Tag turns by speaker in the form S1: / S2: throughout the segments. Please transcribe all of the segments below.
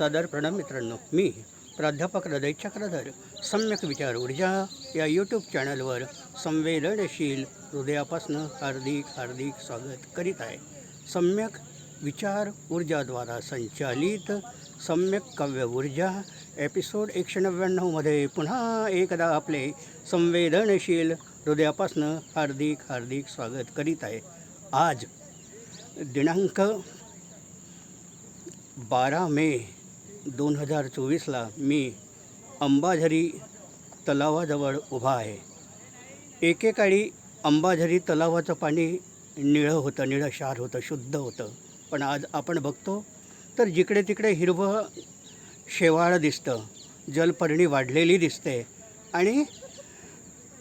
S1: सादर प्रणाम मित्रांनो मी प्राध्यापक हृदय चक्रधर सम्यक विचार ऊर्जा या यूट्यूब चॅनलवर संवेदनशील हृदयापासनं हार्दिक हार्दिक स्वागत करीत आहे. सम्यक विचार ऊर्जाद्वारा संचालित सम्यक काव्य ऊर्जा एपिसोड एकशे नव्याण्णवमध्ये पुन्हा एकदा आपले संवेदनशील हृदयापासनं हार्दिक हार्दिक स्वागत करीत आहे. आज दिनांक बारा मे दोन हजार चोवीसला मी अंबाझरी तलावाजवळ उभा आहे. एकेकाळी अंबाझरी तलावाचं पाणी निळं होतं निळं क्षार होतं शुद्ध होतं. पण आज आपण बघतो तर जिकडे तिकडे हिरवं शेवाळं दिसतं जलपर्णी वाढलेली दिसते आणि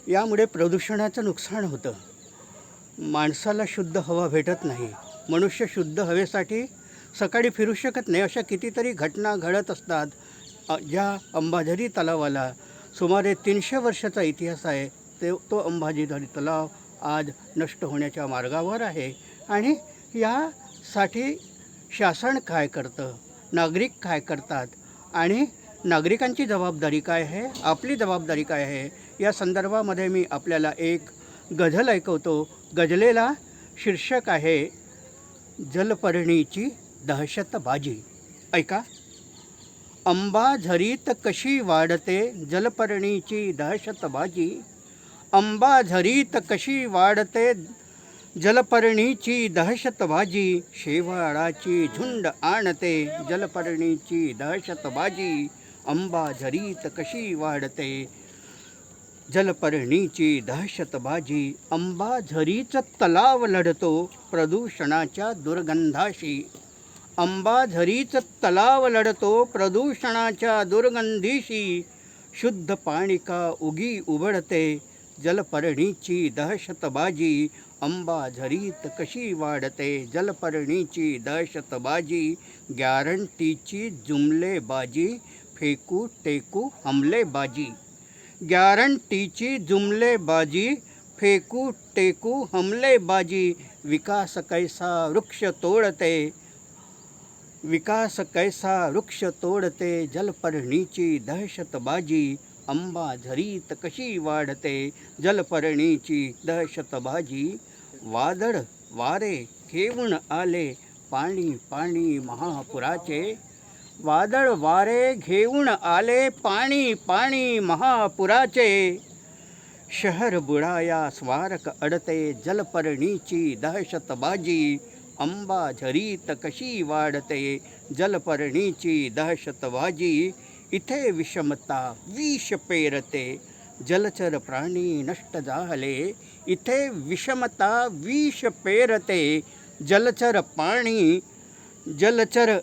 S1: यामुळे प्रदूषणाचं नुकसान होतं. माणसाला शुद्ध हवा भेटत नाही. मनुष्य शुद्ध हवेसाठी सकाळी फिरू शकत नाही. अशा कितीतरी घटना घडत असतात ज्या अंबाझरी तलावाला सुमारे तीनशे वर्षाचा इतिहास आहे. ते तो अंबाझरी तलाव आज नष्ट होण्याच्या मार्गावर आहे. आणि यासाठी शासन काय करतं? नागरिक काय करतात? आणि नागरिकांची जबाबदारी काय आहे? आपली जबाबदारी काय आहे? या संदर्भामध्ये मी आपल्याला एक गझल ऐकवतो. गझलेला शीर्षक आहे जलपर्णीची दहशतबाजी. ऐका. अंबा झरीत कशी वाढते जलपर्णीची दहशतबाजी? अंबा झरीत कशी वाढते जलपर्णीची दहशतबाजी? शेवाळाची झुंड आणते जलपर्णीची दहशतबाजी. अंबा झरीत कशी वाढते जलपर्णीची दहशतबाजी? अंबा झरीच तलाव लढतो प्रदूषणाच्या दुर्गंधाशी. अंबाझरीच तलाव लढतो प्रदूषणाच्या दुर्गंधीशी. शुद्ध पाणिका उगी उभडते जलपर्णीची दहशतबाजी. अंबाझरीत कशी वाढते? जलपर्णीची दहशतबाजी. गॅरंटीची जुमलेबाजी. फेकू टेकू हमलेबाजी. गॅरंटीची जुमलेबाजी. फेकू टेकू हमलेबाजी. विकास कैसा वृक्ष तोडते? विकास कैसा वृक्ष तोडते जलपर्णीची दहशतबाजी अंबा झरीत कशी वाढते जलपर्णीची दहशतबाजी वादळ वारे घेऊन आले पाणी पाणी महापुराचे वादळ वारे घेऊन आले पाणी पाणी महापुराचे शहर बुडाया स्वारक अडते जलपर्णीची दहशतबाजी अंबा झरीत कशी वाढते जलपर्णीची दहशतबाजी इथे विषमता विष पेरते जलचर प्राणी नष्ट झाले इथे विषमता विष पेरते जलचर पाणी जलचर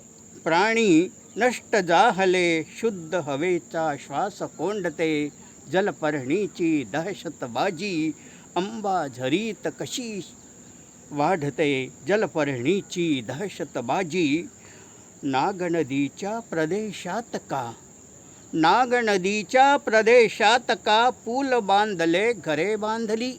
S1: प्राणी नष्ट जाहले शुद्ध हवेचा श्वास कोंडते जलपर्णीची दहशतबाजी अंबा झरीत कशी वाढते जलपर्णीची दहशतबाजी. नागनदीच्या प्रदेशात का? नागनदीच्या प्रदेशात का पूल बांधले घरे बांधली?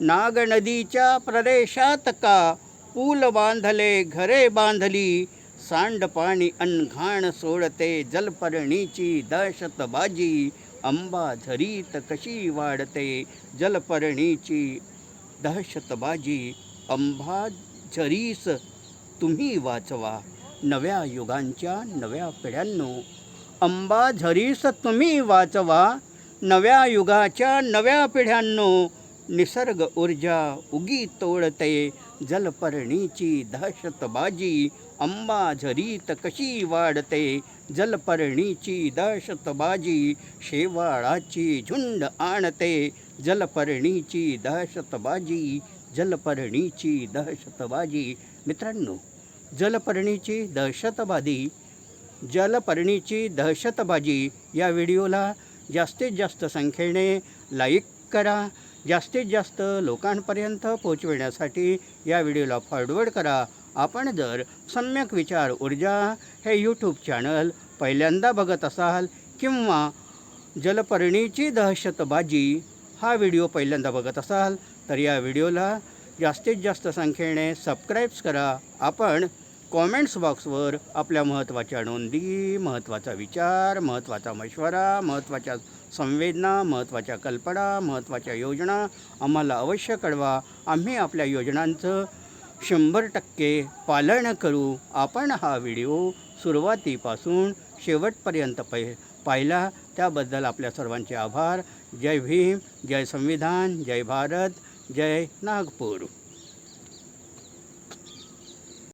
S1: नागनदीच्या प्रदेशात का पूल बांधले घरे बांधली? सांडपाणी अनघाण सोडते जलपर्णीची दहशतबाजी. अंबा झरीत कशी वाढते जलपर्णीची दहशतबाजी? अंबा झरीस तुम्ही वाचवा. नव्या युगांच्या नव्या पिढ्यांनो अंबा झरीस तुम्ही वाचवा. नव्या युगाच्या नव्या पिढ्यांनो निसर्ग ऊर्जा उगी तोडते. जलपर्णीची दहशतबाजी अंबा झरीत कशी वाढते? जलपर्णीची दहशतबाजी शेवाळाची झुंड आणते. जलपर्णीची दहशतबाजी जलपर्णीची दहशतबाजी. मित्रांनो जलपर्णीची दहशतबाजी जलपर्णीची दहशतबाजी या व्हिडिओला जास्तीत जास्त संख्येने लाईक करा. जास्तीत जास्त लोकांपर्यंत पोहोचविण्यासाठी या व्हिडिओला फॉरवर्ड करा. आपण जर सम्यक विचार ऊर्जा हे यूट्यूब चॅनल पहिल्यांदा बघत असाल किंवा जलपर्णीची दहशतबाजी हा व्हिडिओ पहिल्यांदा बघत असाल तर या व्हिडिओला जास्तीत जास्त संख्येने सबस्क्राईब्स करा. आपण कॉमेंट्स बॉक्सवर आपल्या महत्त्वाच्या नोंदी महत्त्वाचा विचार महत्त्वाचा मशवरा महत्त्वाच्या संवेदना महत्त्वाच्या कल्पना महत्त्वाच्या योजना आम्हाला अवश्य कळवा. आम्ही आपल्या योजनांचं शंभर टक्के पालन करू. आपण हा व्हिडिओ सुरुवातीपासून शेवटपर्यंत पै पाहिला त्याबद्दल आपल्या सर्वांचे आभार. जय भीम जय संविधान जय भारत जय नागपूर.